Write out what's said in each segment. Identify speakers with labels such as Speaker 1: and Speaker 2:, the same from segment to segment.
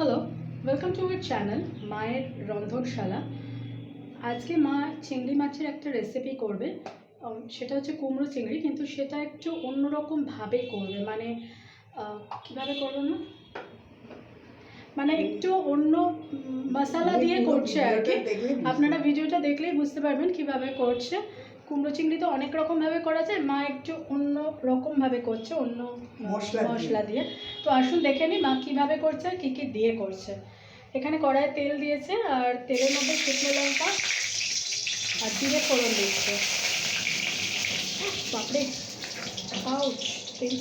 Speaker 1: Hello welcome to our channel মায়ের রন্ধনশালা আজকে মা চিংড়ি মাছের একটা রেসিপি করবে। সেটা হচ্ছে কুমড়ো চিংড়ি কিন্তু সেটা একটু অন্যরকম ভাবে করবে। মানে কীভাবে করবে না মানে একটু অন্য মশালা দিয়ে করছে আর কি। আপনারা ভিডিওটা দেখলেই বুঝতে পারবেন কীভাবে করছে। কুমড়ো চিংড়ি তো অনেক রকমভাবে করা যায়। মা একটু অন্য রকমভাবে করছে অন্য
Speaker 2: মশলা দিয়ে।
Speaker 1: তো আসুন দেখে নিই মা কীভাবে করছে আর কী কী দিয়ে করছে। এখানে কড়াইয়ে তেল দিয়েছে আর তেলের মধ্যে শুকনো লঙ্কা আর জিরে ফোড়ন দিচ্ছে বাপরে! আউচ তেল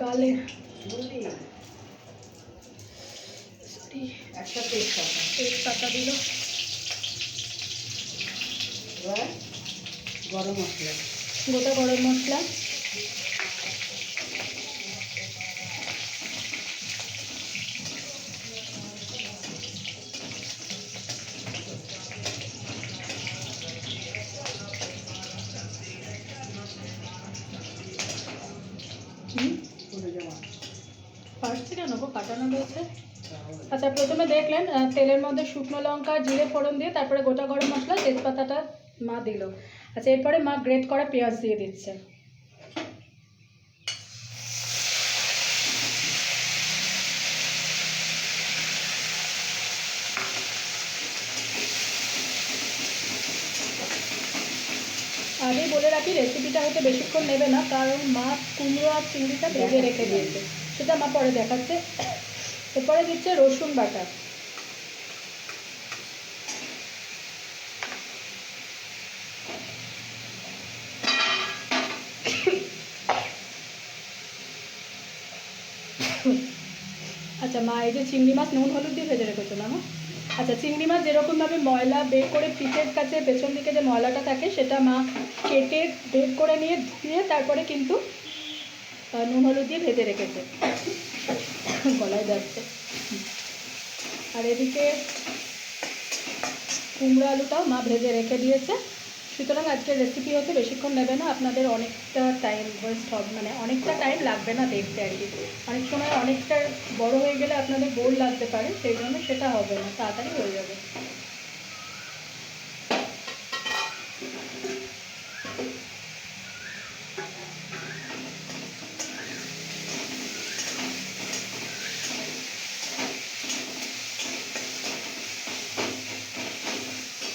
Speaker 1: গালে। সরি।
Speaker 2: একটা তেজপাতা।
Speaker 1: তেজপাতা দিল।
Speaker 2: এবার গরম মশলা।
Speaker 1: গোটা গরম মশলা? ফার্স্টে কেন গো? কাটানো রয়েছে। আচ্ছা প্রথমে দেখলেন তেলের মধ্যে শুকনো লঙ্কা জিরে ফোড়ন দিয়ে তারপরে গোটা গরম মশলা তেজপাতাটা মা দিল। আচ্ছা এরপরে মা গ্রেট করা পেঁয়াজ দিয়ে দিচ্ছে। আগেই বলে রাখি রেসিপিটা হয়তো বেশিক্ষণ নেবে না, কারণ মা কুমড়ো আর চিংড়িটা ভেজে রেখে দিয়েছে। সেটা মা পরে দেখাচ্ছে। এরপরে দিচ্ছে রসুন বাটা। আচ্ছা মা, এই যে চিংড়ি মাছ নুন, হলুদ দিয়ে ভেজে রেখেছো না আচ্ছা চিংড়ি মাছ যেরকমভাবে ময়লা বের করে পিঠের কাছে, পেছন দিকে যে ময়লাটা থাকে, সেটা মা কেটে বের করে নিয়ে ধুয়ে তারপরে কিন্তু নুন, হলুদ দিয়ে ভেজে রেখেছে। গলায় যাচ্ছে। আর এদিকে কুমড়ো আলুটাও মা ভেজে রেখে দিয়েছে। সুতরাং আজকের রেসিপি হতে বেশিক্ষণ নেবে না, আপনাদের অনেকটা টাইম ওয়েস্ট হবে মানে অনেকটা টাইম লাগবে না দেখতে আর কি। অনেক সময় অনেকটা বড় হয়ে গেলে আপনাদের বোর লাগতে পারে, সেই জন্য সেটা হবে না, তাড়াতাড়ি হয়ে যাবে।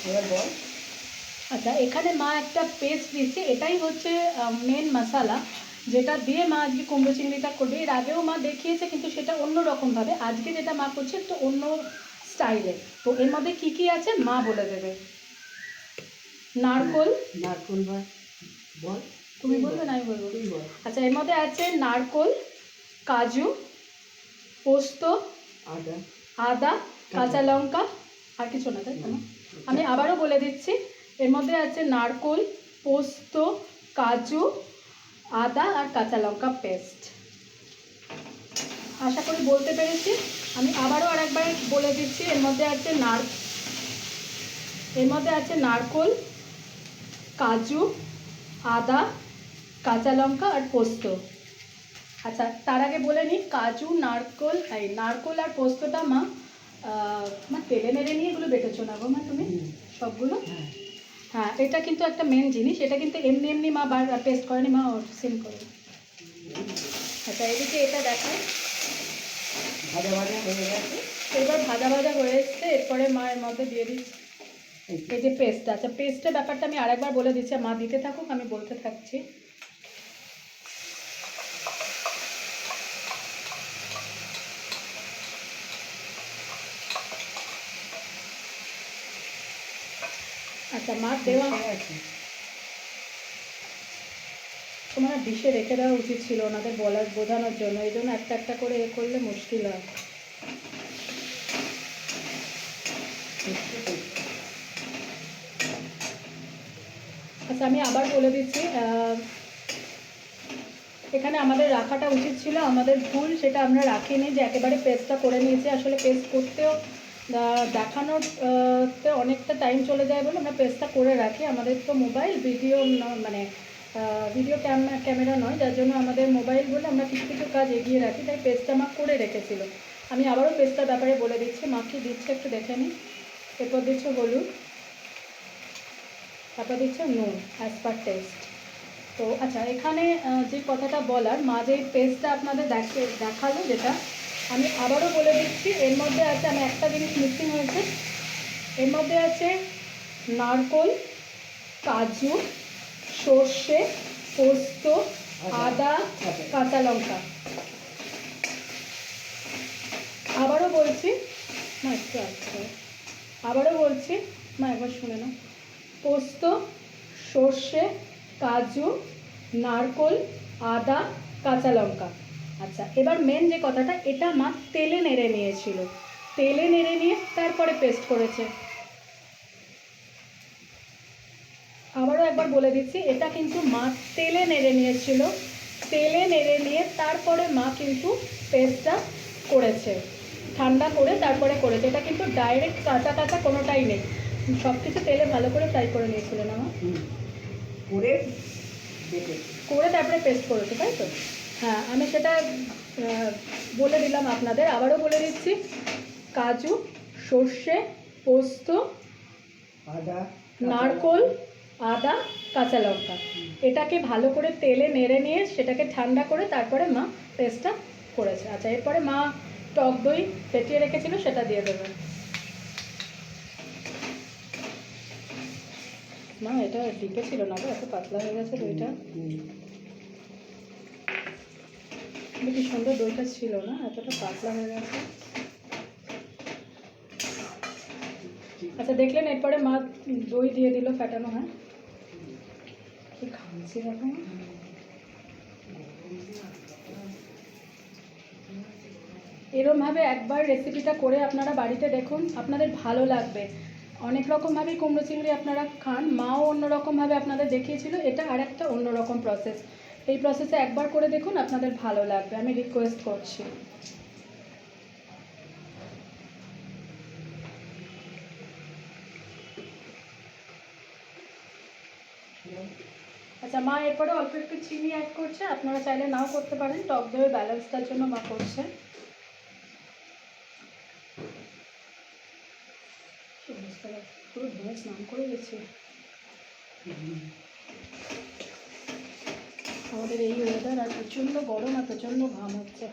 Speaker 2: এবার বল।
Speaker 1: আচ্ছা এখানে মা একটা পেস্ট দিচ্ছে এটাই হচ্ছে মেন মশালা যেটা দিয়ে মা আজকে কুমড়ো চিংড়িটা করবে। এর আগেও মা দেখিয়েছে কিন্তু সেটা অন্য রকমভাবে। আজকে যেটা মা করছে একটু অন্য স্টাইলে তো এর মধ্যে কি কি আছে মা বলে দেবে। নারকোল।
Speaker 2: নারকোল বল।
Speaker 1: তুমি বলবে না আমি বলব।
Speaker 2: বল।
Speaker 1: আচ্ছা এর মধ্যে আছে নারকোল কাজু পোস্ত
Speaker 2: আদা।
Speaker 1: আদা কাঁচা লঙ্কা আর কিছু না তাই তো না? আমি আবারও বলে দিচ্ছি এর মধ্যে আছে নারকোল পোস্ত কাজু আদা আর কাঁচা লঙ্কা পেস্ট। আশা করি বলতে পেরেছি। আমি আবারও আরেকবার বলে দিচ্ছি এর মধ্যে আছে নার এর মধ্যে আছে নারকোল কাজু আদা কাঁচা লঙ্কা আর পোস্ত। আচ্ছা তার আগে বলে নিই কাজু নারকোল এই নারকোল আর পোস্তটা মা মা তেলে মেরে নিয়ে এগুলো বেটেছো না গো মা তুমি। সবগুলো?
Speaker 2: হ্যাঁ
Speaker 1: এটা কিন্তু একটা মেন জিনিস। এটা কিন্তু এমনি এমনি মা বার পেস্ট করেনি মা সিম করে। আচ্ছা এদিকে এটা দেখায়
Speaker 2: ভাজা ভাজা হয়ে গেছে।
Speaker 1: এবার ভাজা ভাজা হয়ে এসছে এরপরে মা এর মধ্যে দিয়ে দিচ্ছি।
Speaker 2: এই
Speaker 1: এই যে পেস্ট আচ্ছা পেস্টের ব্যাপারটা আমি আরেকবার বলে দিচ্ছি মা দিতে থাকুক আমি বলতে থাকছি। আচ্ছা মা দেওয়া। তোমার ডিশে রেখে দেওয়া উচিত ছিল ওনাদের বলার বোঝানোর জন্য এই জন্য একটা একটা করে এ করলে মুশকিল হয় আচ্ছা আমি আবার বলে দিচ্ছি এখানে আমাদের রাখাটা উচিত ছিল, আমাদের ভুল সেটা আমরা রাখিনি যে একেবারে পেস্টটা করে নিয়েছি আসলে পেস্ট করতেও আহ, দেখানোর আহ, তে অনেকটা টাইম চলে যায় বলে আমরা পেস্টটা করে রাখি। আমাদের তো মোবাইল ভিডিও মানে ভিডিও ক্যামেরা নয় যার জন্য আমাদের মোবাইল বলে আমরা কিছু কিছু কাজ এগিয়ে রাখি তাই পেস্টটা মা করে রেখেছিল। আমি আবারও পেস্টটার ব্যাপারে বলে দিচ্ছি মা কি দিচ্ছে একটু দেখে নিই এরপর দিচ্ছে হলুদ তারপর দিচ্ছে নুন অ্যাজ পার টেস্ট তো আচ্ছা এখানে যে কথাটা বলার মা যে পেস্টটা আপনাদের দেখে দেখাল যেটা আমি আবারও বলে দিচ্ছি এর মধ্যে আছে আমি একটা জিনিস মিসিং হয়েছে। এর মধ্যে আছে নারকোল কাজু সর্ষে পোস্ত আদা কাঁচা লঙ্কা। আবারও বলছি না একটু আসছে আবারও বলছি না একবার শুনে না পোস্ত সর্ষে কাজু নারকোল আদা কাঁচা লঙ্কা। আচ্ছা এবার মেন যে কথাটা এটা মা তেলে নেড়ে নিয়েছিল। তেলে নেড়ে নিয়ে তারপরে পেস্ট করেছে। আবারও একবার বলে দিচ্ছি এটা কিন্তু মা তেলে নেড়ে নিয়েছিল। তেলে নেড়ে নিয়ে তারপরে মা কিন্তু পেস্টটা করেছে। ঠান্ডা করে তারপরে করেছে। এটা কিন্তু ডাইরেক্ট কাঁচা কাঁচা কোনোটাই নেই। সব কিছু তেলে ভালো করে ফ্রাই করে নিয়েছিলেন আমার
Speaker 2: করে
Speaker 1: করে তারপরে পেস্ট করেছে তাই তো? হ্যাঁ আমি সেটা বলে দিলাম আপনাদের। আবারও বলে দিচ্ছি কাজু সর্ষে পোস্ত
Speaker 2: আদা
Speaker 1: নারকোল আদা কাঁচা লঙ্কা। এটাকে ভালো করে তেলে নেড়ে নিয়ে সেটাকে ঠান্ডা করে তারপরে মা পেস্টটা করেছে। আচ্ছা এরপরে মা টক দই ফেটিয়ে রেখেছিল সেটা দিয়ে দেবেন। মা এটা ডিপে ছিল না এত পাতলা হয়ে গেছে দইটা। কিন্তু কি সুন্দর দইটা ছিল না, এতটা পাতলা হয়ে গেছে। আচ্ছা দেখলেন এরপরে মা দই দিয়ে দিল ফ্যাটানো হ্যাঁ? কি খাচ্ছি দেখো এরমভাবে একবার রেসিপিটা করে আপনারা বাড়িতে দেখুন, আপনাদের ভালো লাগবে। অনেক রকমভাবেই কুমড়ো চিংড়ি আপনারা খান, মাও অন্যরকমভাবে আপনাদের দেখিয়েছিল, এটা আর একটা অন্যরকম প্রসেস এই প্রসেসে একবার করে দেখুন আপনাদের ভালো লাগবে। আমি রিকোয়েস্ট করছি। আচ্ছা মা এরপরে অল্প একটু চিনি অ্যাড করছে। আপনারা চাইলে নাও করতে পারেন। টক দইয়ের ব্যালেন্সটার জন্য মা করছে। পুরো স্নান করে গেছি আমাদের এই ওয়েদার আর প্রচণ্ড গরম আর প্রচণ্ড ঘাম হচ্ছে।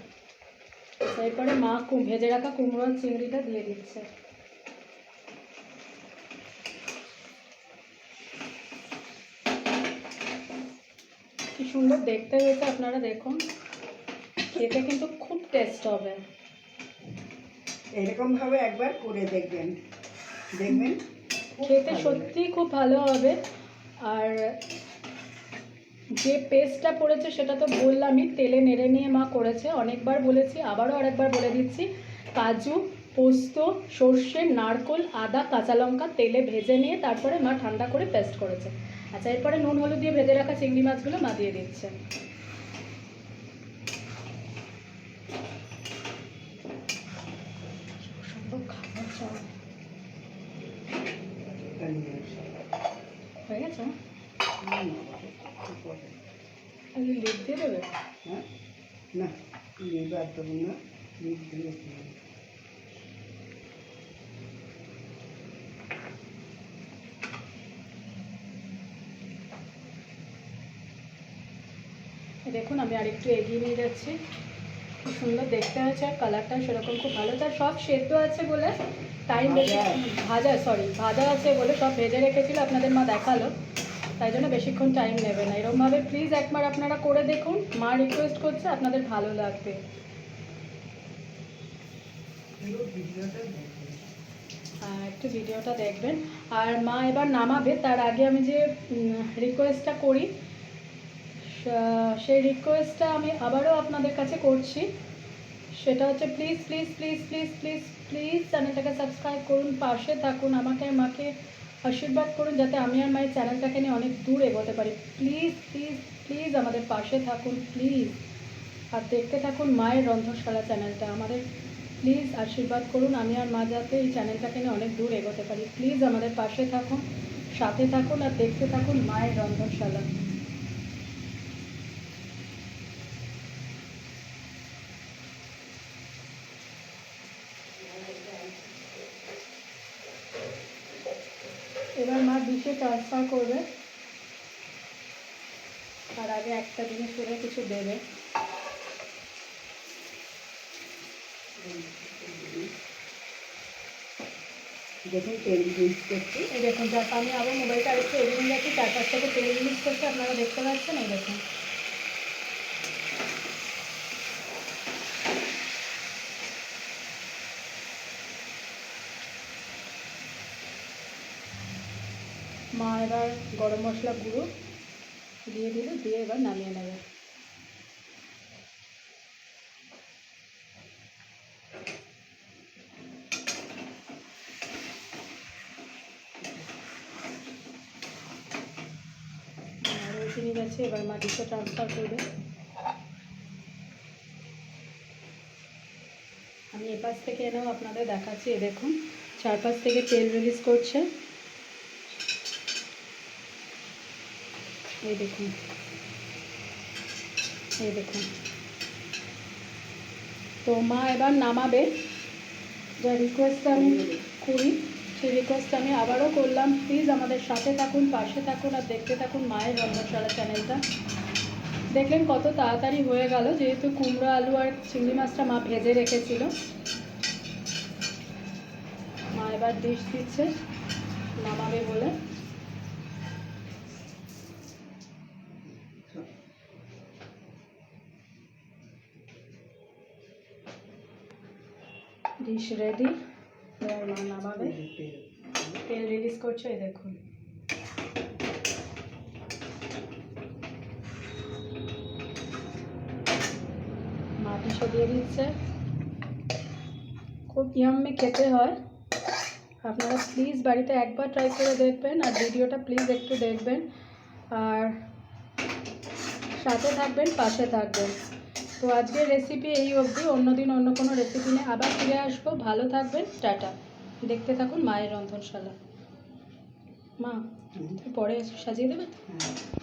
Speaker 1: এরপরে মা ভেজে রাখা কুমড়ো আর চিংড়িটা দিয়ে দিচ্ছে। কি সুন্দর দেখতে হয়েছে আপনারা দেখুন। খেতে কিন্তু খুব টেস্ট হবে।
Speaker 2: এরকম ভাবে একবার করে দেখবেন। দেখবেন? খুব
Speaker 1: খেতে সত্যিই খুব ভালো হবে। আর যে পেস্টটা পড়েছে সেটা তো বললামই, তেলে নেড়ে নিয়ে মা করেছে, অনেকবার বলেছি, আবারও আরেকবার বলে দিচ্ছি। কাজু, পোস্ত, সর্ষে, নারকোল, আদা, কাঁচা লঙ্কা তেলে ভেজে নিয়ে তারপরে মা ঠান্ডা করে পেস্ট করেছে। আচ্ছা এরপরে নুন, হলুদ দিয়ে ভেজে রাখা চিংড়ি মাছগুলো মা দিয়ে দিচ্ছে। হয়ে গেছে? লিপ দিয়ে দেবে?
Speaker 2: হ্যাঁ? না লিভ আর দেবো না লিভ দিয়ে
Speaker 1: দেখুন আমি আরেকটু এগিয়ে নিয়ে যাচ্ছি। খুব সুন্দর দেখতে হয়েছে আর কালারটা সেরকম খুব ভালো। তার সব সেদ্ধ আছে বলে টাইম বেশি।
Speaker 2: ভাজা
Speaker 1: সরি ভাজা আছে বলে সব ভেজে রেখেছিল। আপনাদের মা দেখাল। তাই জন্য বেশিক্ষণ টাইম নেবে না। এরকমভাবে প্লিজ একবার আপনারা করে দেখুন, মা রিকোয়েস্ট করছে, আপনাদের ভালো লাগবে। আর একটু ভিডিওটা দেখবেন। আর মা এবার নামাবে, তার আগে আমি যে রিকোয়েস্টটা করি সেই রিকোয়েস্টটা আমি আবারও আপনাদের কাছে করছি। সেটা হচ্ছে please please please please please please চ্যানেলটাকে সাবস্ক্রাইব করুন, পাশে থাকুন, আমাকে, মাকে আশীর্বাদ করুন যাতে আমি আর মায়ের চ্যানেলটাকে নিয়ে অনেক দূর এগোতে পারি। প্লিজ প্লিজ প্লিজ আমাদের পাশে থাকুন, প্লিজ। আর দেখতে থাকুন মায়ের রন্ধনশালা চ্যানেলটা। আমাদের প্লিজ আশীর্বাদ করুন, আমি আর মা যাতে এই চ্যানেলটাকে নিয়ে অনেক দূর এগোতে পারি। প্লিজ আমাদের পাশে থাকুন, সাথে থাকুন আর দেখতে থাকুন মায়ের রন্ধনশালা। ডিশে ট্রান্সফার করবে। তার আগে একটা জিনিস করে কিছু দেবে।
Speaker 2: দেখুন তেল ইউজ করছি।
Speaker 1: এই দেখুন যার আমি আবার মোবাইলটা আরেকটু এগিয়ে যাচ্ছি। চারপাশ থেকে তেল ইউজ করছি আপনারা দেখতে পাচ্ছেন এই দেখুন। মা এবার গরম মশলা গুঁড়ো দিয়ে দিল, দিয়ে এবার নামিয়ে নেবে। চিনি গেছে এবার মা ডিশে ট্রান্সফার করবে। আমি এপাশ থেকে এনেও আপনাদের দেখাচ্ছি দেখুন, চারপাশ থেকে তেল রিলিজ করছে। এই দেখুন। এই দেখুন। তো মা এবার নামাবে। যা রিকোয়েস্ট আমি করি, সেই রিকোয়েস্ট আমি আবারও করলাম। প্লিজ আমাদের সাথে থাকুন, পাশে থাকুন আর দেখতে থাকুন মায়ের রন্ধনশালা চ্যানেলটা দেখলেন কত তাড়াতাড়ি হয়ে গেল, যেহেতু কুমড়ো, আলু আর চিংড়ি মাছটা মা ভেজে রেখেছিল। মা এবার ডিশ দিচ্ছে, নামাবে বলে। Dish ready. নামাবে।
Speaker 2: তেল
Speaker 1: রিলিজ করছে, এই দেখুন। মা পিসে দিয়ে দিচ্ছে খুব ইয়াম্মে খেতে হয়। আপনারা প্লিজ বাড়িতে একবার ট্রাই করে দেখবেন আর ভিডিওটা প্লিজ একটু দেখবেন। আর সাথে থাকবেন, পাশে থাকবেন। তো আজকের রেসিপি এই অবধি। অন্যদিন অন্য কোনো রেসিপি নিয়ে আবার ফিরে আসব। ভালো থাকবেন। টাটা। দেখতে থাকুন মায়ের রন্ধনশালা। মা তুই পরে সাজিয়ে দেবে?
Speaker 2: হ্যাঁ।